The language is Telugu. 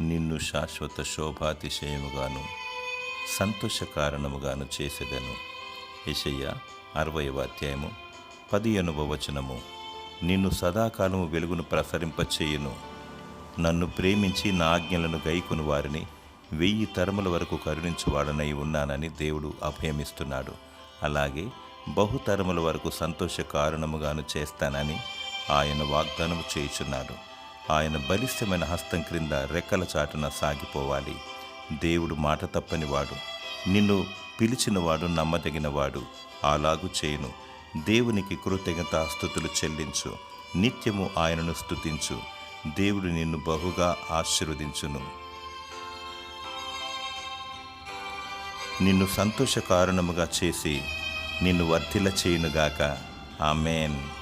నిన్ను శాశ్వత శోభాతిశయముగాను సంతోష కారణముగాను చేసేదను. యెషయ్య అరవయవ అధ్యాయము పది వచనము. నిన్ను సదాకాలము వెలుగును ప్రసరింపచేయును. నన్ను ప్రేమించి నా ఆజ్ఞలను గైకుని వారిని వెయ్యి తరముల వరకు కరుణించువాడనై ఉన్నానని దేవుడు అభయమిస్తున్నాడు. అలాగే బహుతరముల వరకు సంతోష కారణముగాను చేస్తానని ఆయన వాగ్దానము చేయుచున్నాడు. ఆయన బలిష్టమైన హస్తం క్రింద రెక్కల చాటున సాగిపోవాలి. దేవుడు మాట తప్పనివాడు. నిన్ను పిలిచినవాడు నమ్మదగినవాడు. అలాగు చేయును. దేవునికి కృతజ్ఞత స్థుతులు చెల్లించు. నిత్యము ఆయనను స్తుతించు. దేవుడు నిన్ను బహుగా ఆశీర్వదించును. నిన్ను సంతోష కారణముగా చేసి నిన్ను వర్ధిల చేయునుగాక ఆమెన్.